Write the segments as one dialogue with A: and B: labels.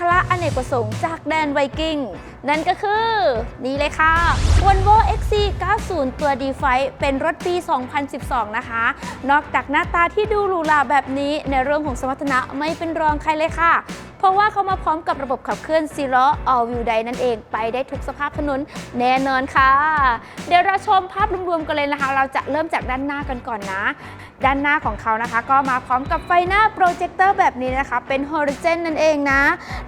A: คระอเนกประสงค์จากแดนไวกิ้ง นั่นก็คือ นี่เลยค่ะ Volvo XC90 ตัว D5 เป็นรถปี 2012 นะคะ นอกจากหน้าตาที่ดูหรูหราแบบนี้ในเรื่องของสมรรถนะไม่เป็นรองใครเลยค่ะ เพราะว่าเขามาพร้อมกับระบบขับเคลื่อนซีล้อ All Wheel Drive นั่นเองไปได้ทุกสภาพถนนแน่นอนค่ะ เดี๋ยวเราชมภาพรวมๆกันเลยนะคะ เราจะเริ่มจากด้านหน้ากันก่อนนะ ด้านหน้าของเขานะคะ ก็มาพร้อมกับไฟหน้าโปรเจคเตอร์แบบนี้นะคะ เป็น Horizon นั่นเองนะ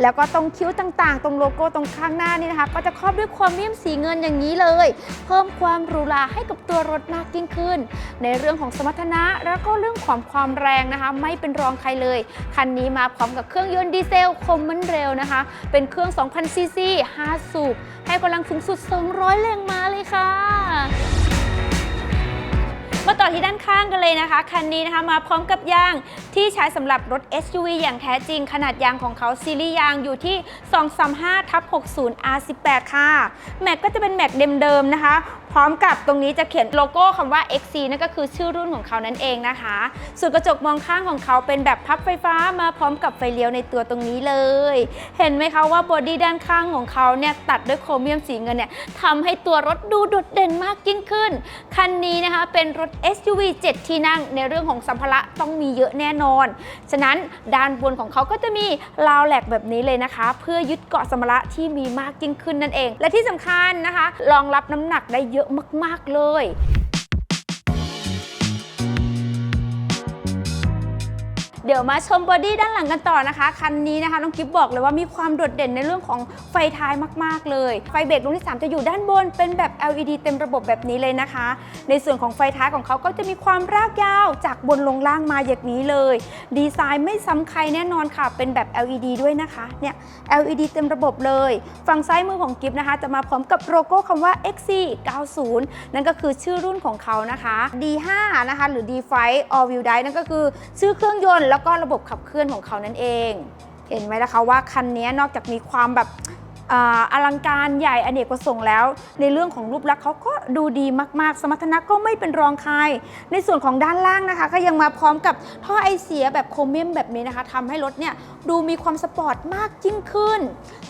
A: แล้วก็ตรงคิ้วต่างๆ ตรงโลโก้ตรงข้างหน้านี่นะคะ ก็จะครอบด้วยความเมี่ยมสีเงินอย่างนี้เลย เพิ่มความหรูหราให้กับตัวรถมากยิ่งขึ้น ในเรื่องของสมรรถนะแล้วก็เรื่องของความแรงนะคะ ไม่เป็นรองใครเลยคันนี้มาพร้อมกับเครื่องยนต์ดีเซลคมมันเร็วนะคะ เป็นเครื่อง 2,000cc 5 สูบ ให้กำลังสูงสุด 200 แรงม้าเลยค่ะ มาต่อที่ด้านข้างกันเลยนะคะ คันนี้นะคะมาพร้อมกับยางที่ใช้สำหรับรถ SUV อย่างแท้จริง ขนาดยางของเขาซีรีส์ยางอยู่ที่ 235ทับ60 R18 ค่ะแม็กก็จะเป็นแม็กเดิมๆนะคะ พร้อมกับตรงนี้จะเขียนโลโก้คำว่า XC นั่นก็คือชื่อรุ่นของเขานั่นเองนะคะส่วนกระจกมองข้างของเขาเป็นแบบพับไฟฟ้ามาพร้อมกับไฟเลี้ยวในตัวตรงนี้เลย เห็นไหมคะว่าบอดี้ด้านข้างของเขาเนี่ยตัดด้วยโครเมียมสีเงินเนี่ยทำให้ตัวรถดูโดดเด่นมากยิ่งขึ้น คันนี้นะคะเป็นรถ SUV 7 ที่นั่งในเรื่องของสัมภาระต้องมีเยอะแน่นอน ฉะนั้นด้านบนของเขาก็จะมีราวแหลกแบบนี้เลยนะคะ เพื่อยึดเกาะสัมภาระที่มีมากยิ่งขึ้นนั่นเอง และที่สำคัญนะคะ รองรับน้ำหนักได้เยอะมาก ๆ เลย เดี๋ยวมาชมบอดี้ด้านหลังกันต่อนะคะ คันนี้นะคะน้องกิฟบอกเลยว่ามีความโดดเด่นในเรื่องของไฟท้ายมากๆเลย ไฟเบรกดวงที่ 3 จะอยู่ด้านบนเป็นแบบ LED เต็มระบบแบบนี้เลยนะคะ ในส่วนของไฟท้ายของเขาก็จะมีความรากยาวจากบนลงล่างมาอย่างนี้เลย ดีไซน์ไม่ซ้ำใครแน่นอนค่ะ เป็นแบบ LED ด้วยนะคะเนี่ย LED เต็มระบบเลย ฝั่งซ้ายมือของกิฟนะคะ จะมาพร้อมกับโลโก้คำว่า XC90 นั่นก็คือชื่อรุ่นของเขานะคะ D5 นะคะหรือ D5 All Wheel Drive นั่นก็คือชื่อเครื่องยนต์แล้วก็ระบบขับเคลื่อนของเขานั่นเอง เห็นไหมล่ะคะว่าคันนี้นอกจากมีความแบบออลังการใหญ่อเนกประสงค์แล้ว ในเรื่องของรูปลักษณ์เขาก็ดูดีมาก ๆ สมรรถนะก็ไม่เป็นรองใคร ในส่วนของด้านล่างนะคะ ก็ยังมาพร้อมกับท่อไอเสียแบบโครเมียมแบบนี้นะคะทำให้รถเนี่ยดูมีความสปอร์ตมากยิ่งขึ้น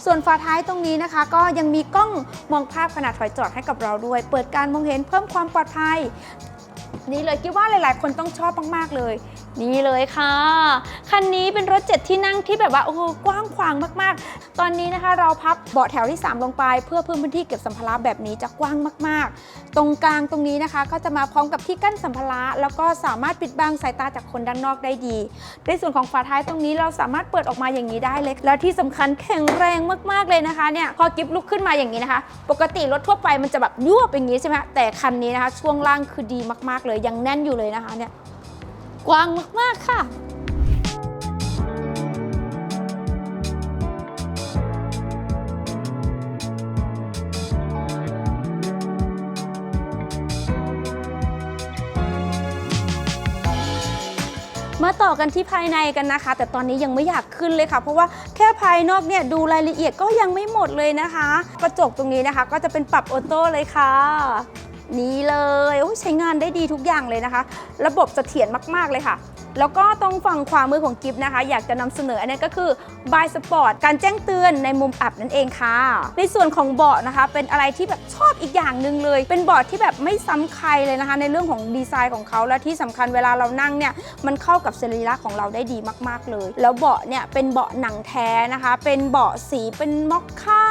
A: ส่วนฝาท้ายตรงนี้นะคะ ก็ยังมีกล้องมองภาพขนาดถอยจอดให้กับเราด้วย เปิดการมองเห็นเพิ่มความปลอดภัย นี่เลยคิดว่าหลาย ๆ คนต้องชอบมาก ๆ เลย นี่เลยค่ะ คันนี้เป็นรถเจ็ดที่นั่งที่แบบว่าโอ้โหกว้างขวางมาก ๆ ตอนนี้นะคะเราพับเบาะแถวที่ 3 ลงไป เพื่อเพิ่มพื้นที่เก็บสัมภาระแบบนี้จะกว้างมาก ๆ ตรงกลางตรงนี้นะคะ ก็จะมาพร้อมกับที่กั้นสัมภาระแล้วก็สามารถปิดบังสายตาจากคนด้านนอกได้ดี ในส่วนของฝาท้ายตรงนี้เราสามารถเปิดออกมาอย่างนี้ได้เลย แล้วที่สำคัญแข็งแรงมาก ๆ เลยนะคะเนี่ยพอกิฟลุกขึ้นมาอย่างนี้นะคะ ปกติรถทั่วไปมันจะแบบยั่วบอย่างนี้ใช่ไหมแต่คันนี้นะคะ ช่วงล่างคือดีมาก ๆ เลยยังแน่นอยู่เลยนะคะเนี่ยกว้างมากๆค่ะ มาต่อกันที่ภายในกันนะคะ แต่ตอนนี้ยังไม่อยากขึ้นเลยค่ะ เพราะว่าแค่ภายนอกเนี่ยดูรายละเอียดก็ยังไม่หมดเลยนะคะ กระจกตรงนี้นะคะ ก็จะเป็นปรับออโต้เลยค่ะนี่เลยโอ้ยใช้งานได้ดีทุกอย่างเลยนะคะ ระบบเสถียรมาก ๆ เลยค่ะ แล้วก็ตรงฝั่งขวามือของกิฟนะคะ อยากจะนำเสนออันนี้ก็คือ By Sport การแจ้งเตือนในมุมอับนั่นเองค่ะ ในส่วนของเบาะนะคะ เป็นอะไรที่แบบชอบอีกอย่างหนึ่งเลย เป็นเบาะที่แบบไม่ซ้ำใครเลยนะคะ ในเรื่องของดีไซน์ของเขาและที่สำคัญเวลาเรานั่งเนี่ยมันเข้ากับสรีระของเราได้ดีมากๆเลย แล้วเบาะเนี่ยเป็นเบาะหนังแท้นะคะ เป็นเบาะสีเป็นมอกค่า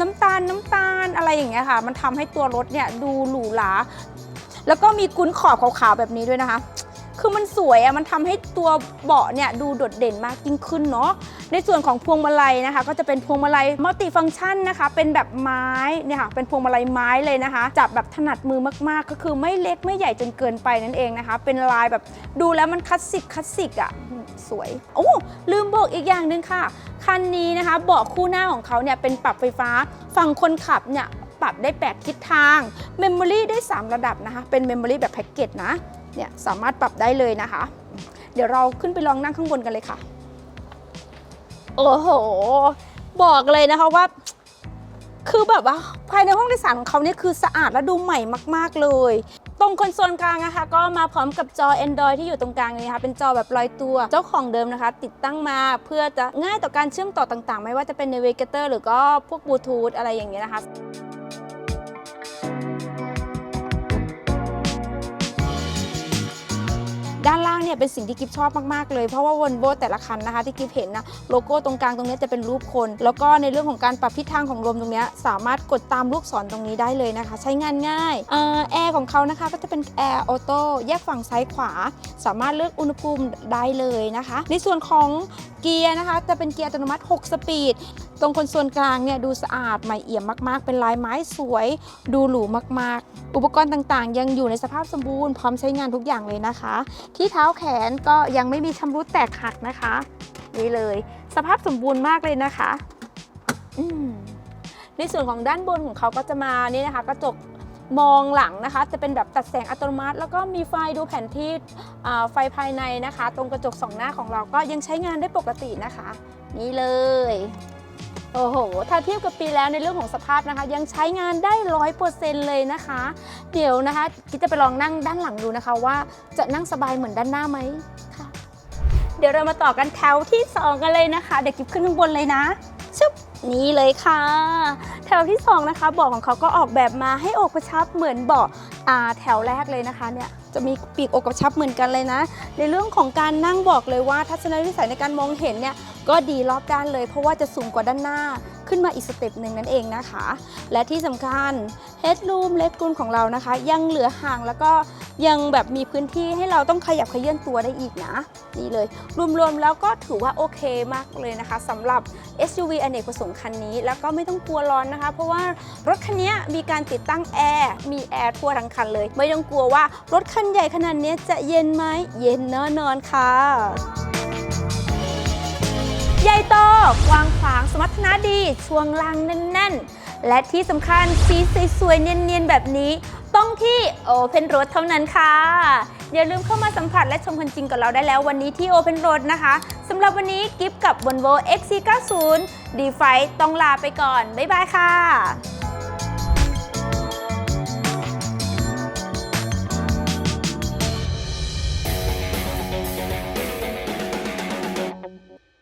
A: น้ำตาลน้ำตาลอะไรอย่างเงี้ยค่ะ มันทำให้ตัวรถเนี่ยดูหรูหราแล้วก็มีกุ้นขอบขาวๆแบบนี้ด้วยนะคะ คือมันสวยอะมันทำให้ตัวเบาะเนี่ยดูโดดเด่นมากยิ่งขึ้นเนาะในส่วนของพวงมาลัยนะคะ ก็จะเป็นพวงมาลัยมัลติฟังก์ชันนะคะ เป็นแบบไม้เนี่ยค่ะเป็นพวงมาลัยไม้เลยนะคะ จับแบบถนัดมือมากๆ ก็คือไม่เล็กไม่ใหญ่จนเกินไปนั่นเองนะคะ เป็นลายแบบดูแล้วมันคลาสสิกคลาสสิกอะสวยโอ้ลืมบอกอีกอย่างหนึ่งค่ะ คันนี้นะคะเบาะคู่หน้าของเขาเนี่ยเป็นปรับไฟฟ้าฝั่งคนขับเนี่ยปรับได้ 8 ทิศทาง เมมโมรี่ได้ 3 ระดับนะคะ เป็นเมมโมรี่แบบแพ็กเกจนะ เนี่ยสามารถปรับได้เลยนะคะ เดี๋ยวเราขึ้นไปลองนั่งข้างบนกันเลยค่ะ โอ้โห บอกเลยนะคะว่า คือแบบว่าภายในห้องโดยสารของเขาเนี่ยคือสะอาดและดูใหม่มาก ๆเลยตรงคอนโซลกลางนะคะ ก็มาพร้อมกับจอ Android ที่อยู่ตรงกลางนี้นะคะเป็นจอแบบลอยตัว เจ้าของเดิมนะคะ ติดตั้งมาเพื่อจะง่ายต่อการเชื่อมต่อต่างๆ ไม่ว่าจะเป็น Navigator หรือก็พวกบลูทูธอะไรอย่างเงี้ยนะคะ เนี่ยเป็นสิ่งที่กิฟชอบมากๆเลยเพราะว่าวนโบแต่ละคันนะคะที่กิฟเห็นนะโลโก้ตรงกลางตรงนี้จะเป็นรูปคน แล้วก็ในเรื่องของการปรับทิศทางของลมตรงนี้สามารถกดตามลูกศรตรงนี้ได้เลยนะคะ ใช้งานง่ายแอร์ของเขานะคะก็จะเป็นแอร์ออโต้แยกฝั่งซ้ายขวา สามารถเลือกอุณหภูมิได้เลยนะคะ ในส่วนของเกียร์นะคะ จะเป็นเกียร์อัตโนมัติ 6 สปีด ตรงคอนโซลกลางเนี่ยดูสะอาดใหม่เอี่ยมมาก ๆ เป็นลายไม้สวย ดูหรูมาก ๆ อุปกรณ์ต่างๆ ยังอยู่ในสภาพสมบูรณ์พร้อมใช้งานทุกอย่างเลยนะคะ ที่เท้าแขนก็ยังไม่มีชำรุดแตกหักนะคะ นี่เลย สภาพสมบูรณ์มากเลยนะคะในส่วนของด้านบนของเขาก็จะมานี่นะคะ กระจก มองหลังนะคะ จะเป็นแบบตัดแสงอัตโนมัติ แล้วก็มีไฟดูแผนที่ไฟภายในนะคะ ตรงกระจกสองหน้าของเราก็ยังใช้งานได้ปกตินะคะ นี่เลยโอ้โห ถ้าเทียบกับปีแล้วในเรื่องของสภาพนะคะ ยังใช้งานได้ร้อยเปอร์เซ็นต์เลยนะคะ เดี๋ยวนะคะกิจจะไปลองนั่งด้านหลังดูนะคะว่าจะนั่งสบายเหมือนด้านหน้าไหมค่ะ เดี๋ยวเรามาต่อกันแถวที่ 2 กันเลยนะคะ เดี๋ยวกิฟขึ้นข้างบนเลยนะชึบ นี่เลยค่ะ แถวที่ 2 นะคะเบาะของเขาก็ออกแบบมาให้อกกระชับเหมือนเบาะอ่าแถวแรกเลยนะคะเนี่ยจะมีปีกอกกระชับเหมือนกันเลยนะ ในเรื่องของการนั่งบอกเลยว่าทัศนวิสัยในการมองเห็นเนี่ยก็ดีรอบด้านเลย เพราะว่าจะสูงกว่าด้านหน้าขึ้นมาอีกสเต็ปหนึ่งนั่นเองนะคะ และที่สำคัญ Headroom เล g กุลของเรานะคะ ยังเหลือห่างแล้วก็ ยังแบบมีพื้นที่ให้เราต้องขยับขยื่นตัวได้อีกนะ นี่เลย รวมๆแล้วก็ถือว่าโอเคมากเลยนะคะสำหรับ SUV อเนกประสงค์คันนี้ แล้วก็ไม่ต้องกลัวร้อนนะคะ เพราะว่ารถคันนี้มีการติดตั้งแอร์มีแอร์ทั่วทั้งคันเลย ไม่ต้องกลัวว่ารถคันใหญ่ขนาดนี้จะเย็นไหมเย็นแน่นอนค่ะใหญ่โตกว้างขวางสมรรถนะดี ช่วงล่างแน่น ๆ และที่สำคัญสีสวยๆเนียน ๆ แบบนี้ ที่ Open Road เท่านั้นค่ะ อย่าลืมเข้ามาสัมผัสและชมคันจริงกับเราได้แล้ววันนี้ที่ Open Road นะคะสำหรับวันนี้กิฟกับ Volvo XC90 d ีไฟต้องลาไปก่อน บ๊ายบายค่ะ